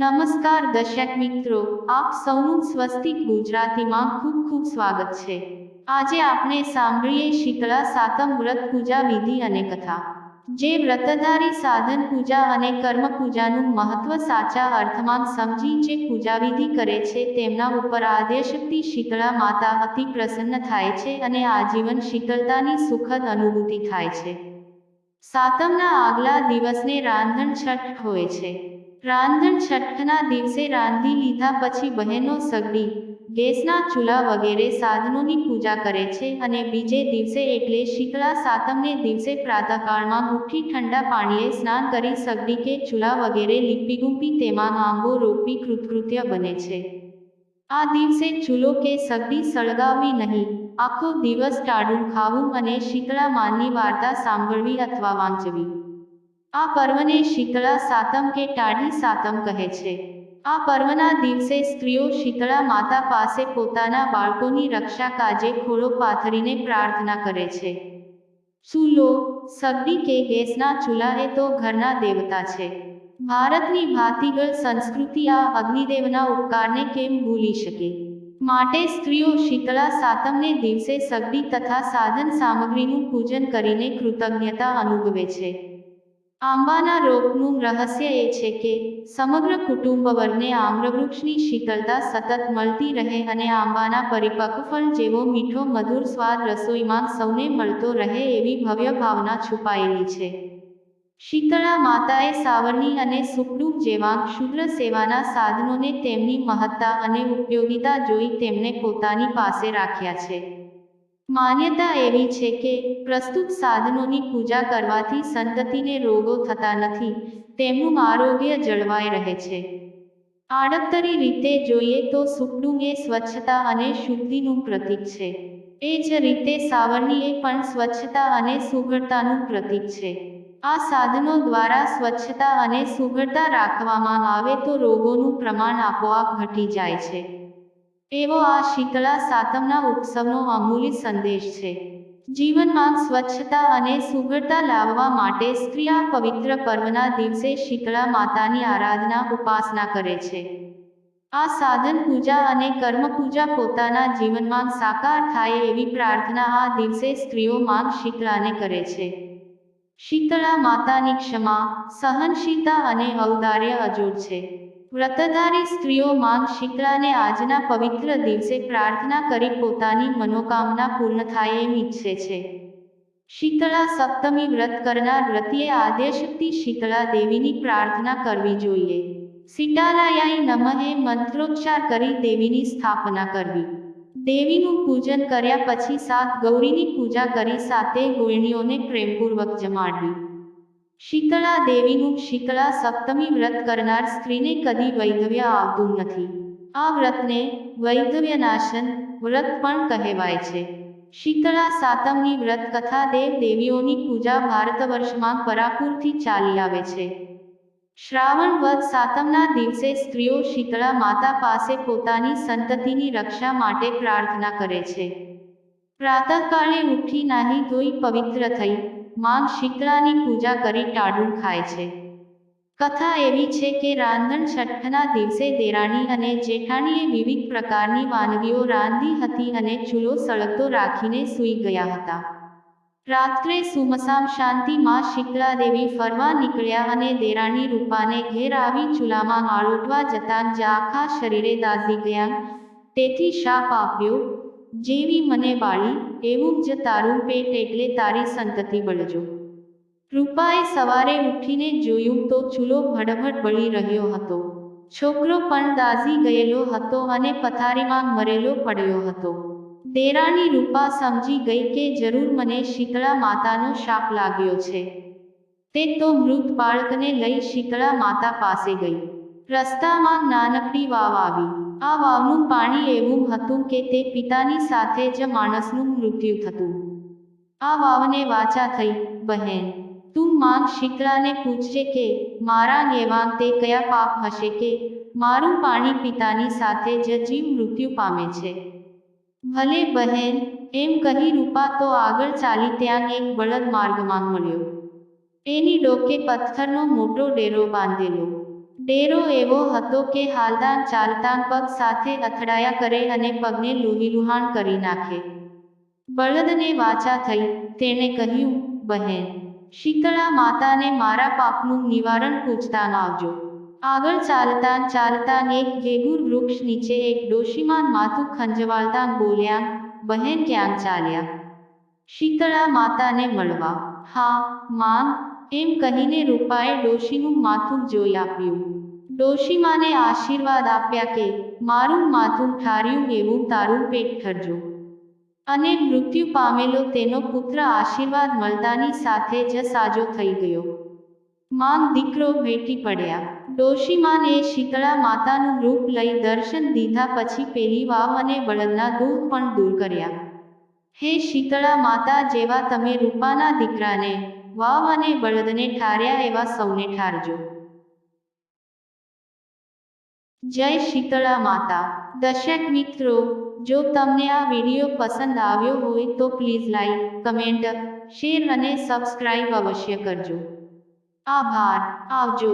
નમસ્કાર દર્શક મિત્રો, આપ સૌનું સ્વસ્તિક ગુજરાતીમાં ખૂબ ખૂબ સ્વાગત છે. આજે આપણે સાંભળીએ શીતળા સાતમ વ્રત પૂજા વિધિ અને કથા, જે વ્રતધારી સાધન પૂજા અને કર્મ પૂજાનું મહત્વ સાચા અર્થમાં સમજી જે પૂજા વિધિ કરે છે તેમના ઉપર આદ્યશક્તિ શીતળા માતા અતિ પ્રસન્ન થાય છે અને આજીવન શીતળતાની સુખદ અનુભૂતિ થાય છે. સાતમના આગલા દિવસને રાંધણ છઠ હોય છે. રાંધણ છઠ્ઠના દિવસે રાંધી લીધા પછી બહેનો સગડી ગેસના ચૂલા વગેરે સાધનોની પૂજા કરે છે અને બીજે દિવસે એટલે શીતળા સાતમને દિવસે પ્રાતઃકાળમાં મુઠ્ઠી ઠંડા પાણીએ સ્નાન કરી સગડી કે ચૂલા વગેરે લીપી ગુંપી તેમાં આંબો રોપી કૃતકૃત્ય બને છે. આ દિવસે ચૂલો કે સગડી સળગાવવી નહીં, આખો દિવસ ટાળું, ખાવું અને શીતળા માનની વાર્તા સાંભળવી અથવા વાંચવી. આ પર્વને શીતળા સાતમ કે ટાઢી સાતમ કહે છે. આ પર્વના દિવસે સ્ત્રીઓ શીતળા માતા પાસે પોતાના બાળકોની રક્ષા કાજે ખોળો પાથરીને પ્રાર્થના કરે છે. ચૂલો, સગડી કે ગેસના ચૂલા એ તો ઘરના દેવતા છે. ભારતની ભાતીગળ સંસ્કૃતિ આ અગ્નિદેવના ઉપકારને કેમ ભૂલી શકે? માટે સ્ત્રીઓ શીતળા સાતમને દિવસે સગડી તથા સાધન સામગ્રીનું પૂજન કરીને કૃતજ્ઞતા અનુભવે છે. આંબાના રોપનું રહસ્ય એ છે કે સમગ્ર કુટુંબ વર્ગને આમ્રવૃક્ષની શીતળતા સતત મળતી રહે અને આંબાના પરિપક્વ ફળ જેવો મીઠો, મધુર સ્વાદ રસોઈમાં સૌને મળતો રહે એવી ભવ્ય ભાવના છુપાયેલી છે. શીતળા માતાએ સાવરણી અને સુખડૂબ જેવા ક્ષુદ્ર સેવાના સાધનોને તેમની મહત્તા અને ઉપયોગિતા જોઈ તેમને પોતાની પાસે રાખ્યા છે. માન્યતા એવી છે કે પ્રસ્તુત સાધનોની પૂજા કરવાથી સંતતિને રોગો થતા નથી, તેમનું આરોગ્ય જળવાઈ રહે છે. આડતરી રીતે જોઈએ તો સુકડું એ સ્વચ્છતા અને શુદ્ધિનું પ્રતીક છે. એ જ રીતે સાવરણી એ પણ સ્વચ્છતા અને સુઘડતાનું પ્રતીક છે. આ સાધનો દ્વારા સ્વચ્છતા અને સુઘડતા રાખવામાં આવે તો રોગોનું પ્રમાણ આપોઆપ ઘટી જાય છે. એવો આ શીતળા સાતમના ઉત્સવનો અમૂલ્ય સંદેશ છે. જીવનમાં સ્વચ્છતા અને સુઘડતા લાવવા માટે સ્ત્રી આ પવિત્ર પર્વના દિવસે શીતળા માતાની આરાધના ઉપાસના કરે છે. આ સાધન પૂજા અને કર્મ પૂજા પોતાના જીવનમાં સાકાર થાય એવી પ્રાર્થના આ દિવસે સ્ત્રીઓ માંગ શીતળાને કરે છે. શીતળા માતાની ક્ષમા, સહનશીલતા અને ઔદાર્ય અજોડ છે. વ્રતધારી સ્ત્રીઓ માંગ શીતળાને આજના પવિત્ર દિવસે પ્રાર્થના કરી પોતાની મનોકામના પૂર્ણ થાય એમ ઈચ્છે છે. શીતળા સપ્તમી વ્રત કરનાર વ્રતીએ આદ્યશક્તિ શીતળા દેવીની પ્રાર્થના કરવી જોઈએ. સીતાલાયાઈ નમઃ મંત્રોચ્ચાર કરી દેવીની સ્થાપના કરવી. દેવીનું પૂજન કર્યા પછી સાત ગૌરીની પૂજા કરી સાતે ગોળણીઓને પ્રેમપૂર્વક જમાડવી. શીતળા દેવીનું શીતળા સપ્તમી વ્રત કરનાર સ્ત્રીને કદી વૈધવ્ય આવતું નથી. આ વ્રતને વૈધવ્યનાશન વ્રત પણ કહેવાય છે. શીતળા સાતમની વ્રત કથા દેવ દેવીઓની પૂજા ભારતવર્ષમાં પરાપુરથી ચાલી આવે છે. શ્રાવણ વદ સાતમના દિવસે સ્ત્રીઓ શીતળા માતા પાસે પોતાની સંતતિની રક્ષા માટે પ્રાર્થના કરે છે. પ્રાતઃકાળે ઉઠી નાહી ધોઈ પવિત્ર થઈ માંગ શીતળાની પૂજા કરી ટાળું ખાય છે. કથા એવી છે કે રાંધણ છઠ્ઠના દિવસે દેરાણી અને જેઠાણીએ વિવિધ પ્રકારની વાનગીઓ રાંધી હતી અને ચૂલો સળગતો રાખીને સૂઈ ગયા હતા. રાત્રે સુમસામ શાંતિમાં શીતળા દેવી ફરવા નીકળ્યા અને દેરાણી રૂપાને ઘેર આવી ચૂલામાં આળોટવા જતાં જ આખા શરીરે દાઝી ગયા. તેથી શાપ આપ્યો જેવી મને બાળી એવું જ તારું પેટ એટલે તારી સંતતિ બળજો કૃપાએ સવારે ઉઠીને જોયું તો ચૂલો ભડભડ બળી રહ્યો હતો. છોકરો પણ દાઝી ગયેલો હતો અને પથારીમાં મરેલો પડ્યો હતો. દેરાણી રૂપા સમજી ગઈ કે જરૂર મને શીતળા માતાનો શાપ લાગ્યો છે. તે તો મૃત બાળકને લઈ શીતળા માતા પાસે ગઈ. રસ્તામાં નાનકડી વાવ આવી. આ વાવનું પાણી એવું હતું કે તે પિતાની સાથે જ માણસનું મૃત્યુ થતું. આ વાવને વાચા થઈ, બહેન, તું માંગ શીતળાને પૂછજે કે મારા નેવાં તે કયા પાપ હશે કે મારું પાણી પિતાની સાથે જ જીવ મૃત્યુ પામે છે. ભલે બહેન, એમ કહી રૂપા તો આગળ ચાલી ત્યાં એક બળદ માર્ગમાં મળ્યો. એની ડોકે પથ્થરનો મોટો ડેરો બાંધેલો. ડેરો એવો હતો કે હાલતાન ચાલતાન પગ સાથે અથડાયા કરે અને પગને લોહીલુહાણ કરી નાખે. બળદને વાચા થઈ તેણે કહ્યું, બહેન, શીતળા માતાને મારા પાપનું નિવારણ પૂછતા આવજો. આગળ ચાલતા ચાલતા એક ઘેગુર વૃક્ષ નીચે એક ડોશીમાન માથું ખંજવાળતા બોલ્યા બહેન, ક્યાં ચાલ્યા? શીતળા માતાને મળવા. હા, માં એમ કહીને રૂપાએ ડોશીનું માથું જોઈ આપ્યું. ડોશીમાને આશીર્વાદ આપ્યા કે, મારું માથું ઠાર્યું એવું તારું પેટ ઠરજો. અને મૃત્યુ પામેલો તેનો પુત્ર આશીર્વાદ મળતાની સાથે જ સાજો થઈ ગયો. માંગ દીકરો ભેટી પડ્યા. ડોશીમાન શીતળા માતાનું રૂપ લઈ દર્શન દીધા પછી પેલી વાવ અને બળદના દુઃખ પણ દૂર કર્યા. હે શીતળા માતા, જેવા તમે રૂપાના દીકરાને વાવ અને બળદને ઠાર્યા એવા સૌને ઠારજો. જય શીતળા માતા. દર્શક મિત્રો, જો તમને આ વીડિયો પસંદ આવ્યો હોય તો પ્લીઝ લાઈક, કમેન્ટ, શેર અને સબસ્ક્રાઇબ અવશ્ય કરજો. આભાર. આવજો.